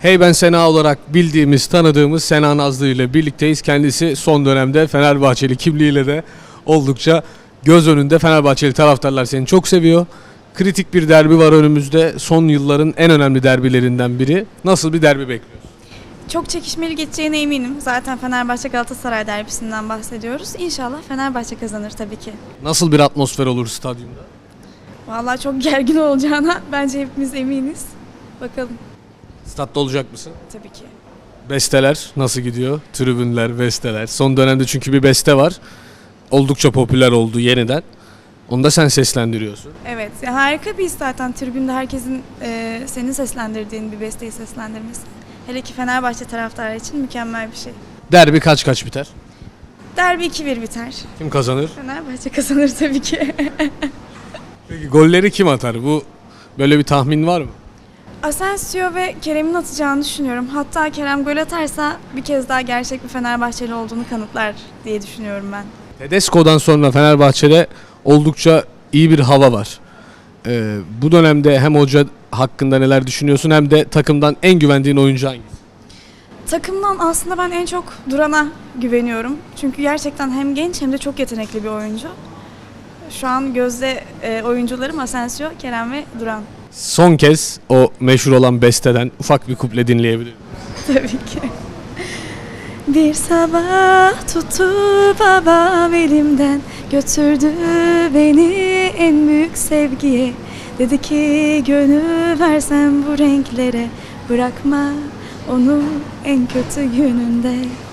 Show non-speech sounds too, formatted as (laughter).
Hey ben Sena olarak bildiğimiz, tanıdığımız Sena Nazlı ile birlikteyiz. Kendisi son dönemde Fenerbahçeli kimliğiyle de oldukça göz önünde. Fenerbahçeli taraftarlar seni çok seviyor. Kritik bir derbi var önümüzde. Son yılların en önemli derbilerinden biri. Nasıl bir derbi bekliyorsun? Çok çekişmeli geçeceğine eminim. Zaten Fenerbahçe Galatasaray derbisinden bahsediyoruz. İnşallah Fenerbahçe kazanır tabii ki. Nasıl bir atmosfer olur stadyumda? Vallahi çok gergin olacağına bence hepimiz eminiz. Bakalım Statta olacak mısın? tabii ki. Besteler nasıl gidiyor? Tribünler, besteler. Son dönemde çünkü bir beste var. Oldukça popüler oldu yeniden. Onu da sen seslendiriyorsun. Evet ya harika bir his zaten tribünde herkesin e, senin seslendirdiğin bir besteyi seslendirmesi. Hele ki Fenerbahçe taraftarı için mükemmel bir şey. Derbi kaç kaç biter? Derbi 2-1 biter. Kim kazanır? Fenerbahçe kazanır tabii ki. (laughs) Peki golleri kim atar? Bu böyle bir tahmin var mı? Asensio ve Kerem'in atacağını düşünüyorum. Hatta Kerem gol atarsa bir kez daha gerçek bir Fenerbahçeli olduğunu kanıtlar diye düşünüyorum ben. Tedesco'dan sonra Fenerbahçe'de oldukça iyi bir hava var. Ee, bu dönemde hem hoca hakkında neler düşünüyorsun hem de takımdan en güvendiğin oyuncu hangisi? Takımdan aslında ben en çok Duran'a güveniyorum. Çünkü gerçekten hem genç hem de çok yetenekli bir oyuncu. Şu an gözde e, oyuncularım Asensio, Kerem ve Duran. Son kez o meşhur olan besteden ufak bir kuple dinleyebilirim. (laughs) Tabii ki. Bir sabah tuttu babam elimden Götürdü beni en büyük sevgiye Dedi ki gönül versen bu renklere Bırakma onu en kötü gününde